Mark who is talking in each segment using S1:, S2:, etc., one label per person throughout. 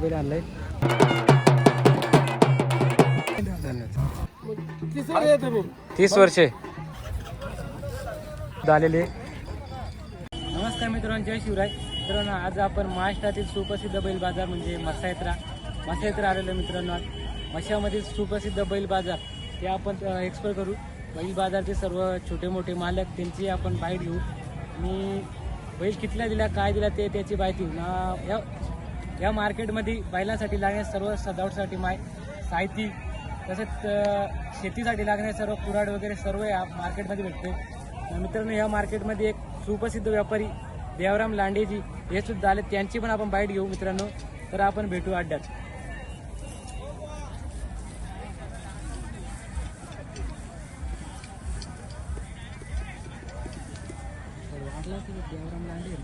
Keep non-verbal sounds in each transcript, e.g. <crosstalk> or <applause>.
S1: आणलंय. तीस वर्षे. झालेले. नमस्कार मित्रांनो जय शिवराय. मित्रांनो आज आपण महाराष्ट्रातील सुप्रसिद्ध बैल बाजार म्हणजे मसायत्रा. मसायत्रा आलेलो मित्रांनो आज. मशामधील सुप्रसिद्ध बैल बाजार ते आपण एक्सप्लोर करू. बैल बाजारचे सर्व छोटे मोठे मालक त्यांची आपण बाईट घेऊ. आणि बैल कितला दिला काय दिला ते त्याची माहिती ना या या मार्केटमध्ये बैलांसाठी लागणाऱ्या सर्व सजावटसाठी माय साहित्य तसेच शेतीसाठी लागणारे सर्व कुराड वगैरे सर्व या मार्केटमध्ये भेटते मित्रांनो या मार्केटमध्ये एक सुप्रसिद्ध व्यापारी देवराम लांडेजी हे सुद्धा आले त्यांची पण आपण बाईट घेऊ मित्रांनो. तर आपण भेटू अड्ड्यात देवराम लांडे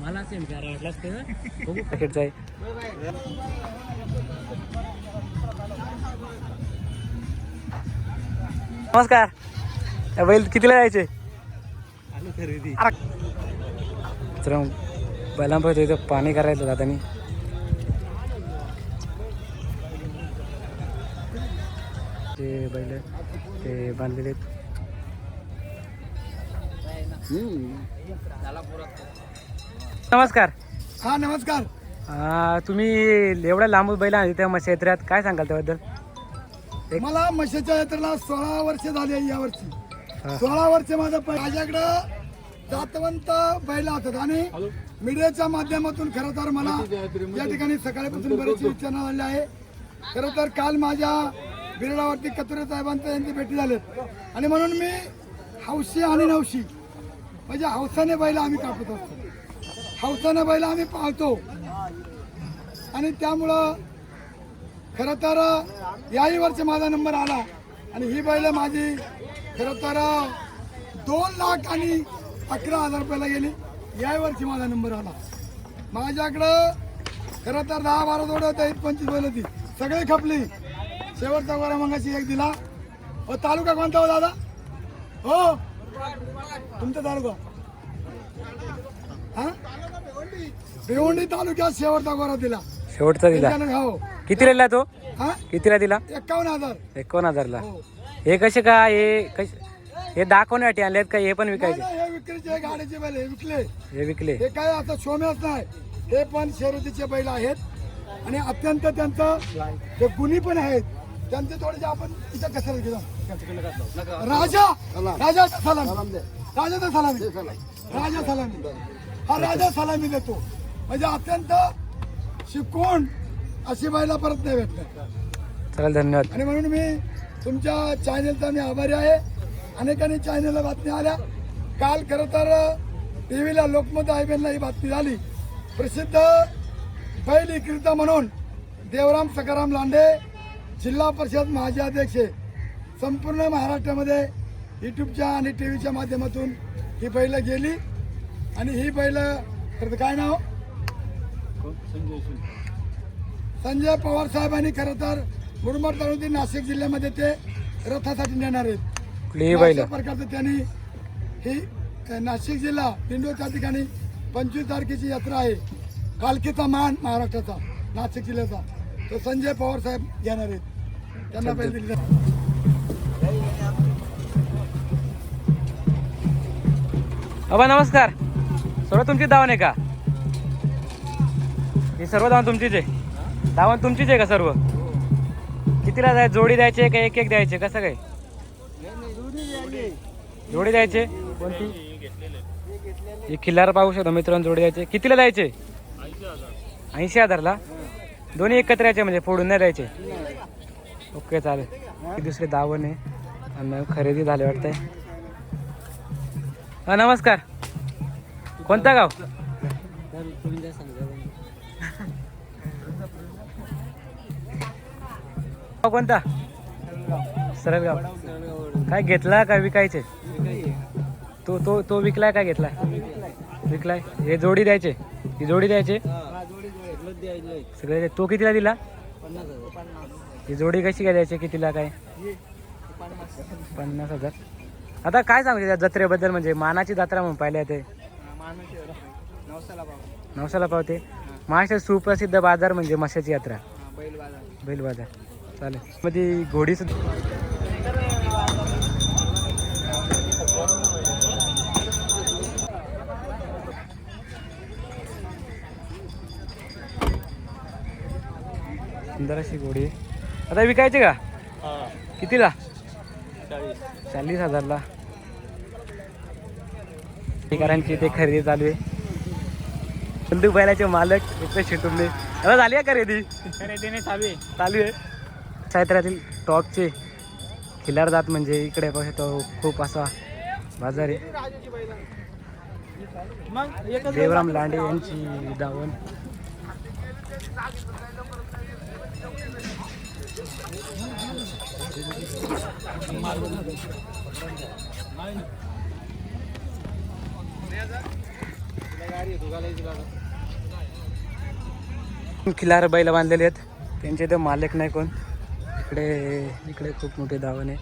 S1: मला बघू. <laughs> पॅकेटचं आहे नमस्कार. बैल कितीला जायचे?
S2: खरेदी.
S1: तर बैलांपर्यंत इथं पाणी करायचं दादानी ते बैल ते बांधलेले. नमस्कार.
S2: हा नमस्कार.
S1: आ, तुम्ही एवढ्या लांब बैल आहे त्या मशेत्र्यात काय सांगाल त्याबद्दल? एक-
S2: मला म्हशीच्या यात्रेला सोळा वर्ष झाली आहे यावर्षी
S1: हा.
S2: सोळा वर्ष माझं पै- माझ्याकडं जातवंत बैल असतात. आणि मीडियाच्या माध्यमातून खरं तर मला या ठिकाणी सकाळपासून बरेचसे विचार आले आहे. खरं तर काल माझ्या बिरडावरती कत्रे साहेबांचं यांची भेटी झालेत आणि म्हणून मी हौशी आणि नवशी म्हणजे हौसाने बैल आम्ही कापत असतो. हौसानं बैल आम्ही पाहतो आणि त्यामुळं खरं तर याही वर्षी माझा नंबर आला. आणि ही बैल माझी खरं तर दोन लाख आणि अकरा हजार रुपयाला गेली. याही वर्षी माझा नंबर आला. माझ्याकडं खरं तर दहा बारा जोड होत्या एक पंचवीस बैल होती. सगळी खपली. शेवटचा गोरा मंगाशी एक दिला. हो तालुका कोणता हो दादा? हो. तुमचा तालुका. हा? भिवंडी तालुक्यात शेवटचा गोरा दिला.
S1: शेवटचा दिला.
S2: हो
S1: कितीला दिला तो?
S2: हा?
S1: कितीला दिला?
S2: एकावन्न हजार.
S1: एकोण हजारला.
S2: हो.
S1: हे कसे का हे कसे हे दाखवण्यासाठी आणलेत का हे पण
S2: नाही,
S1: विकायचे?
S2: नाही, हे विक्रीचे गाडीचे बैल हे विकले.
S1: हे विकले.
S2: हे काय आता शोम्याच नाही. हे पण शर्यतीचे बैल आहेत. आणि अत्यंत त्यांचं ते गुन्ही पण आहेत त्यांचे थोडेसे आपण इथं कसं घेऊ? राजा! राजा सलामी. राजा सलामी. राजा सलामी. हा राजा सलामी देतो. म्हणजे अत्यंत शिकवून अशी बैला परत नाही भेटणार
S1: चला धन्यवाद.
S2: आणि म्हणून मी तुमच्या चॅनलचा मी आभारी आहे. अनेकांनी चॅनलला बातम्या आल्या. काल खरं तर टी व्हीला लोकमत आयबीएनला ही बातमी झाली. प्रसिद्ध बैल विक्रेता म्हणून देवराम सकाराम लांडे जिल्हा परिषद माजी अध्यक्ष संपूर्ण महाराष्ट्रामध्ये यूट्यूबच्या आणि टी व्हीच्या माध्यमातून ही बैल गेली. आणि ही बैल खरं तर काय नाव? संजय पवार साहेबांनी खरं तर मुरबाड तालुक्यातील नाशिक जिल्ह्यामध्ये ते रथासाठी नेणार आहेत. अशा प्रकारचं त्यांनी ही नाशिक जिल्हा पिंडो त्या ठिकाणी पंचवीस तारखेची यात्रा आहे. पालखीचा मान महाराष्ट्राचा नाशिक जिल्ह्याचा. तो संजय पवार साहेब घेणार आहेत. त्यांना पहिले दिली जाते.
S1: अबा नमस्कार. सर्व तुमची दावण आहे का? ही सर्व दावण तुमचीच आहे. दावण तुमचीच आहे का सर्व? कितीला जाय जोडी द्यायचे का एक एक द्यायचे? कसं काय? जोडी द्यायचे? कोणती? ही खिल्लार पाहू शकतो मित्रांनो जोडी द्यायचे. कितीला द्यायचे? ऐंशी हजारला? दोन्ही एकत्र यायचे म्हणजे फोडून नाही द्यायचे. ओके चालेल. दुसरे दावण आहे. आणि खरेदी झाले वाटतंय. नमस्कार. कोणता गाव? कोणता? सरळगाव. काय घेतला काय विकायचे? तो तो तो विकलाय काय घेतलाय विकलाय. हे जोडी द्यायचे. ही जोडी द्यायचे. सगळे तो कितीला दिला? ही जोडी कशी काय द्यायची? कितीला काय? पन्नास हजार. आता काय सांगू त्या जत्रेबद्दल? म्हणजे मानाची जत्रा म्हणून पाहिल्या ते.
S3: नवसाला पाव
S1: नवसाला पावते. महाराष्ट्रात सुप्रसिद्ध बाजार म्हणजे माशाची यात्रा.
S3: बैल बाजार.
S1: बैल बाजार. चालेल. मग ती घोडी सुद्धा सुंदर अशी घोडी. आता विकायची का? कितीला? चाळीस हजारला. ठिकाणांची ते खरेदी चालू आहे. बंदूक बैलाचे मालक रुपेश शेटुंबे आता झाली आहे खरेदी?
S3: खरेदीने चालू आहे.
S1: चालू आहे. साहित्यातील टॉपचे खिलार जात म्हणजे इकडे तो खूप असा बाजार आहे. देवराम लांडे यांची दावण. खिलार बैल बांधलेले आहेत. त्यांचे इथे मालक नाही कोण. इकडे इकडे खूप मोठे आहे.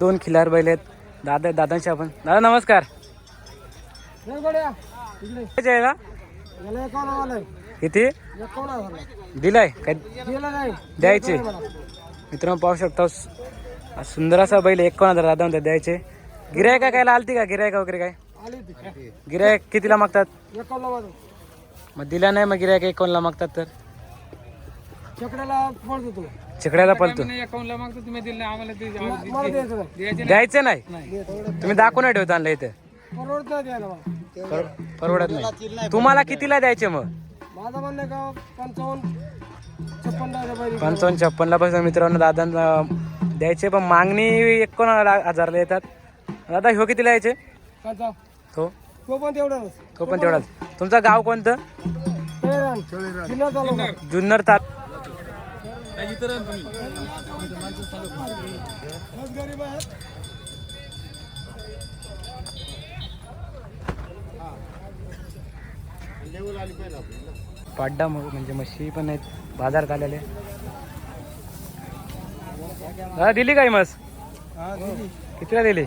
S1: दोन खिलार बैल आहेत. दादा दादांशी आपण दादा नमस्कार. आहे का. किती. दिलाय काय. द्यायचे. मित्रांनो पाहू शकता सुंदर असा बैल एकावन्न हजार दादा म्हणतात द्यायचे गिरायका काय आलती का गिरायका वगैरे काय. गिरायक कितीला मागतात. मग दिला नाही मग गिरायक एकावन्नला मागतात तर चिकड्याला पलतो
S3: अकाउंटला मागतो तुम्ही दिलं नाही आम्हाला ते
S4: मला द्यायचं नाही.
S1: तुम्ही दाखवून नाही ठेवता आणलं इथं
S4: परवडत नाही
S1: तुम्हाला कितीला द्यायचे मग
S4: माझं म्हणणं आहे का पंचावन्न छप्पन हजार पाहिजे
S1: पंचावन्न छप्पनला पासून मित्रांनो दादांना द्यायचे पण मागणी एकोण हजारला येतात. दादा ह्यो कितीला यायचे?
S4: पंचावन्न.
S1: तो
S4: तो पण तेवढाच.
S1: तो पण तेवढाच. तुमचं गाव कोणतं? जुन्नर ता
S4: बस गरीब आहे
S1: पाड्डा मग म्हणजे म्हशी पण आहेत. बाजारात आलेले. दादा दिली काय मस
S4: हा दिली.
S1: कितीला दिली?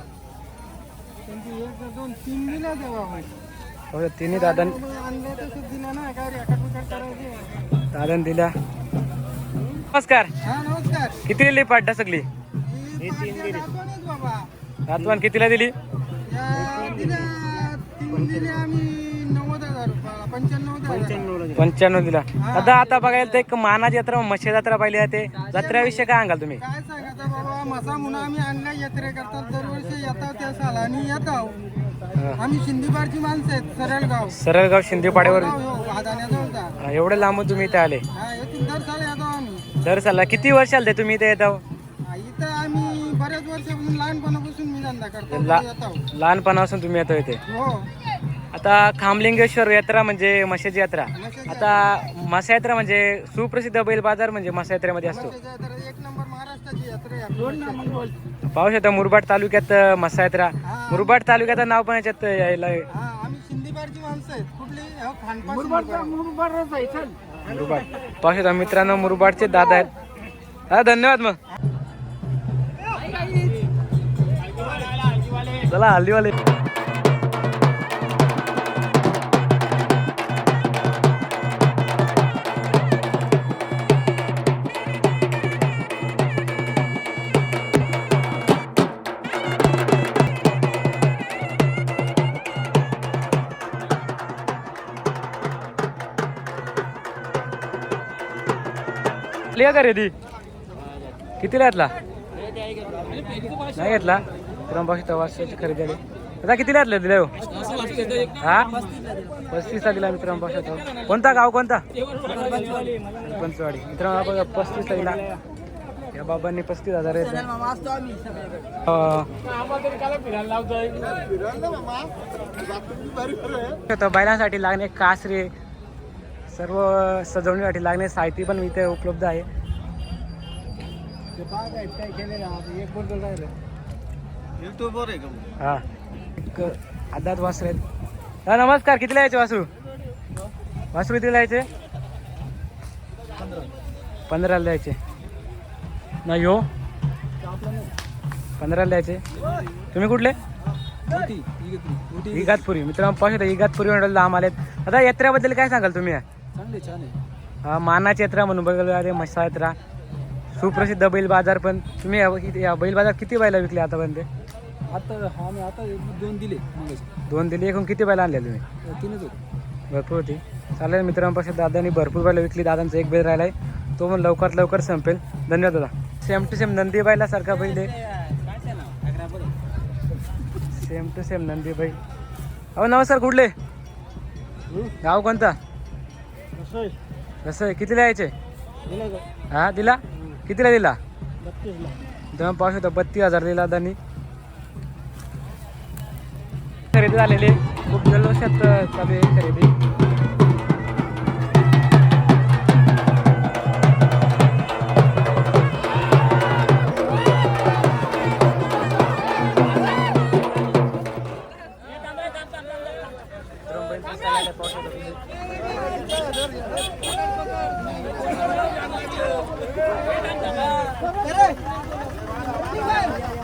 S1: हो तिन्ही दादा
S4: आणलं तसं दिलं ना काय रेकॉर्ड बिकॉर्ड करायची.
S1: दादान दिल्या. नमस्कार.
S4: हा नमस्कार.
S1: किती दिली पाड्डा सगळी?
S4: ही
S1: रातवान कितीला दिली?
S4: पंच्याण्णव
S1: दिला. दादा आता बघायला तर एक मानाची जत्रा म्हशी जत्रा पाहिली जाते जत्रेविषयी काय सांगाल तुम्ही?
S4: काय सांगायचं बाबा? मसा म्हणून आम्ही यात्रे करतात. दरवर्षी येतात त्या सालानी येतो. आम्ही माणसं आहेत सरळ गाव.
S1: सरळगाव शिंदेपाड्यावर. हा, एवढे लांबून तुम्ही इथे आले.
S4: दर साल येतो आम्ही.
S1: दर साला किती वर्ष आले तुम्ही इथे येता
S4: इथं आम्ही बऱ्याच वर्षापासून लहानपणापासून मी धंदा करतो
S1: लहानपणापासून तुम्ही येतो इथे.
S4: हो.
S1: आता खामलिंगेश्वर यात्रा म्हणजे म्हशीची यात्रा. आता मासा यात्रा म्हणजे सुप्रसिद्ध बैल बाजार म्हणजे मासा यात्रेमध्ये असतो.
S4: त्याच्या तर एक नंबर महाराष्ट्राची यात्रा आहे आपली.
S1: पाहू शकता मुरबाड तालुक्यात मसा यात्रा मुरबाड तालुक्याचं नाव पण याच्यात यायला मुरबाड. पाहू शकता मित्रांनो मुरबाडचे दादा आहेत. हा धन्यवाद मग. चला हल्लीवाले लिहा का खरेदी? कितीला घेतला? नाही घेतला. तर तवाशाची खरेदी आली. आता कितीला घेतलं दिलं हो? हा? पस्तीसला दिला मित्रांनो तवा कोणता गाव कोणता? पंचवाडी. मित्रांनो बघा पस्तीसला दिला. या बाबांनी पस्तीस हजार घेतले. बैलांसाठी लागणे कासरे सर्व सजवणीसाठी लागणे साहित्य पण इथे उपलब्ध आहे. हा. एक आदात वासरू. आहेत हा नमस्कार कितीला यायचे वासरू? वासरू कितीला यायचे पंधराला द्यायचे नाही हो. पंधराला द्यायचे तुम्ही कुठले? इगातपुरी. मित्रांनो पाहू शकता इगातपुरी मंडळ लांब आलेत. आता यात्रेबद्दल काय सांगाल तुम्ही?
S3: चांगले छान आहे.
S1: हा, मानाची यात्रा म्हणून बघायला मसा यात्रा सुप्रसिद्ध बैल बाजार पण. तुम्ही या- या बैल बाजार किती बैला विकले आतापर्यंत?
S3: आता हा मी आता दोन दिले मग.
S1: दोन दिली एकूण किती बैला आणले तुम्ही?
S3: तीनच होते.
S1: भरपूर होती. चालेल मित्रांपासून दादांनी भरपूर बैला विकली. दादांचा एक बैल राहिलाय. तो पण लवकरात लवकर संपेल. धन्यवाद दादा. सेम टू सेम नंदी बैला सारखा बैल आहे. सेम टू सेम नंदी बैल. अहो नमस्कार कुठले? गाव कोणता? कसं आहे? कितीला यायचे? हा दिला? कितीला दिला? दोन पाचशे होता बत्तीस हजार दिला दादांनी खरेदी झालेली आहे. खूप जल्लोषात अं, चालू आहे खरेदी. Thank you.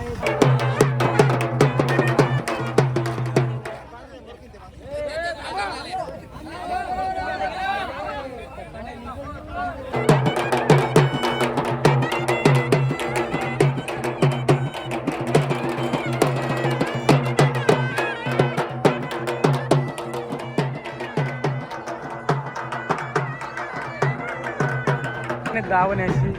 S1: దావనేసి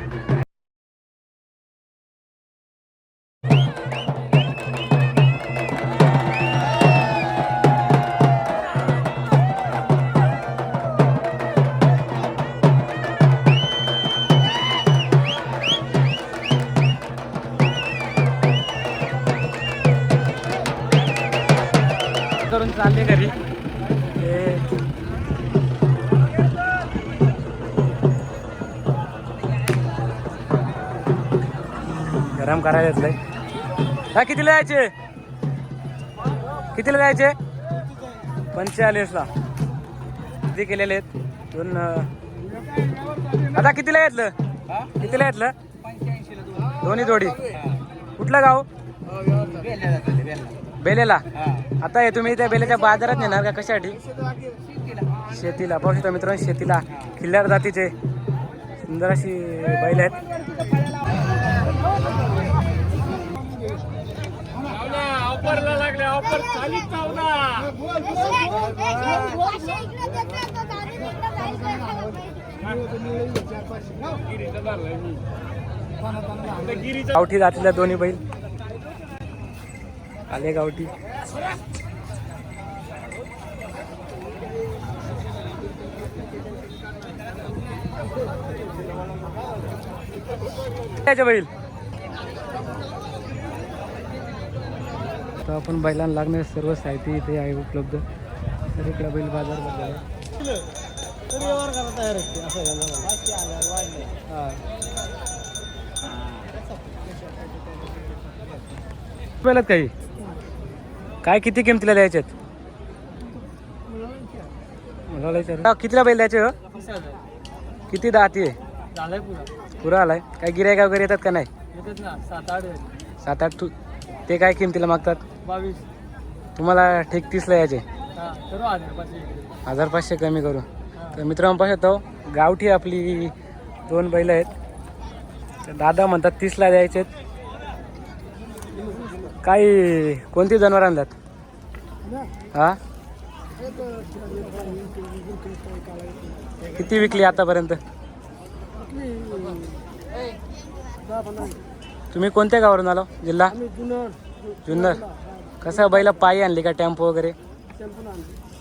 S1: गरम करायला येतलंय. हा कितीला जायचे? कितीला जायचे? पंचेचाळीसला. किती केलेले आहेत? दोन आता कितीला येतलं? कितीला येतलं? दोन्ही जोडी. कुठलं गाव? बेलेला. आता हे तुम्ही त्या बेलेच्या बाजारात नेणार का कशासाठी? शेतीला. पाहू शकता मित्रांनो शेतीला. खिल्लार जातीचे. सुंदर अशी बैल आहेत.
S3: ऑफरला लागले ऑफर चालीस चावला
S1: गावठी जातीला दोन्ही बैल. आले गावठी. त्याच्या बैल. तर आपण बैलांना लागणारे सर्व साहित्य इथे आहे उपलब्ध. तर इकडे बैल बाजार हा. पहिल्यात काही? काय किती किमतीला द्यायच्यात कितीला बैल द्यायचे हो? किती दाती आहे?
S3: पुरा.
S1: आलाय. काय गिरायका वगैरे येतात का नाही?
S3: सात आठ.
S1: सात आठ तू ते काय किमतीला मागतात?
S3: बावीस.
S1: तुम्हाला ठीक तीसला यायचे
S3: हा हजार पाचशे
S1: कमी करू. तर मित्रांनो पाहू शकतो गावठी आपली दोन बैल आहेत. दादा म्हणतात तीसला द्यायचे काही कोणती जनावर आणतात? हा? किती विकली आतापर्यंत? तुम्ही कोणत्या गावावरून आलो? जिल्हा? जुन्नर. कसं बैला पायी आणली का टेम्पो वगैरे?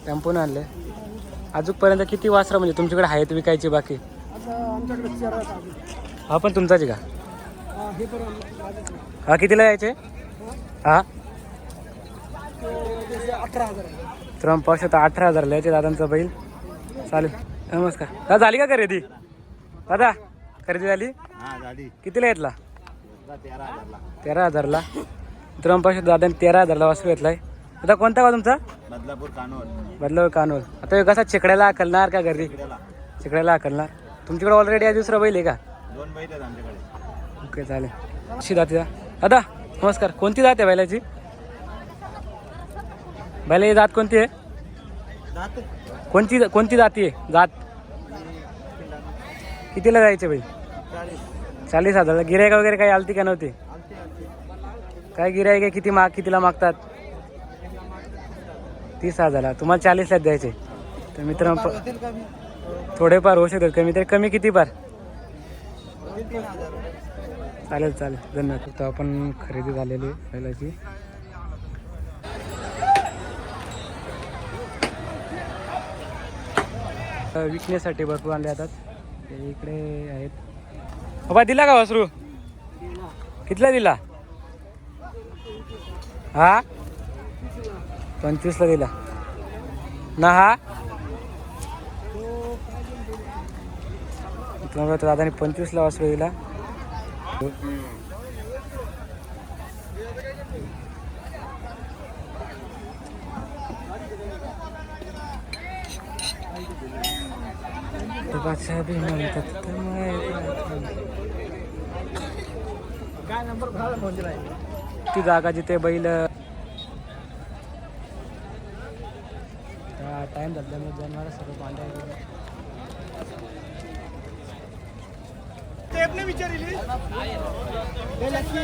S1: टेम्पोनं आणले. अजूनपर्यंत किती वासरं म्हणजे तुमच्याकडे आहेत विकायची बाकी? हा पण तुमचाच का? हा कितीला यायचे? हा? तर शकता अठरा हजारला यायचे दादांचा बैल. चालेल. नमस्कार. दादा झाली का खरेदी? दादा खरेदी झाली? कितीला घेतला तेरा हजारला शकता दादाने तेरा हजारला वासू घेतलाय. आता कोणता का तुमचा?
S5: बदलापूर कानोल.
S1: बदलावर कानोल. आता कसा चिकड्याला अकलणार का घरी? चिकड्याला. अकलणार तुमच्याकडे ऑलरेडी आहे दुसरा बैल आहे का?
S5: दोन बैल आहेत आमच्याकडे.
S1: ओके चालेल. कशी जाते दादा नमस्कार. कोणती जात आहे बैलाची? बैलाची जात कोणती आहे? कोणती कोणती जाती आहे? जात कितीला जायचे बाई चाळीस. हजार. गिरायक वगैरे काही आलती का नव्हती? काय गिरायक आहे? किती माग कितीला मागतात? तीस हजारला. तुम्हाला चाळीसला द्यायचे. तर मित्र प- थोडेफार होऊ शकतात कमी. तरी कमी किती फार? चालेल चालेल. धन्यवाद. तर आपण खरेदी झालेली पहिल्याची. बैलाची विकण्यासाठी भरपूर आणले जातात. ते इकडे आहेत. बाबा दिला का वासरू? कितला दिला? हा? पंचवीसला दिला. ना हा? तुम्हाला दादाने पंचवीसला वासरू दिला. तो बादशाह बी म्हणतात
S3: काय नंबर
S1: ती जागा जिथे बैल टाइम जनावर सर्व बांधायला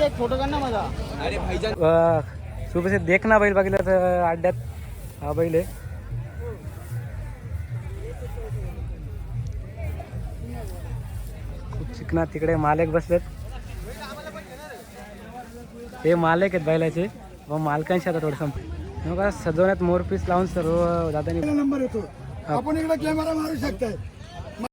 S3: एक फोटो काढ ना माझा.
S1: सुबह देख ना बैल बघितलं तर अड्ड्यात हा बैल आहे. खूप चिकना तिकडे मालक बसलेत. हे मालक आहेत बैलाचे. व मालकांशी आता थोडंसं मग सजवण्यात मोरपीस लावून सर्व दादानी
S2: नंबर येतो. आपण इकडे कॅमेरा मारू शकताय.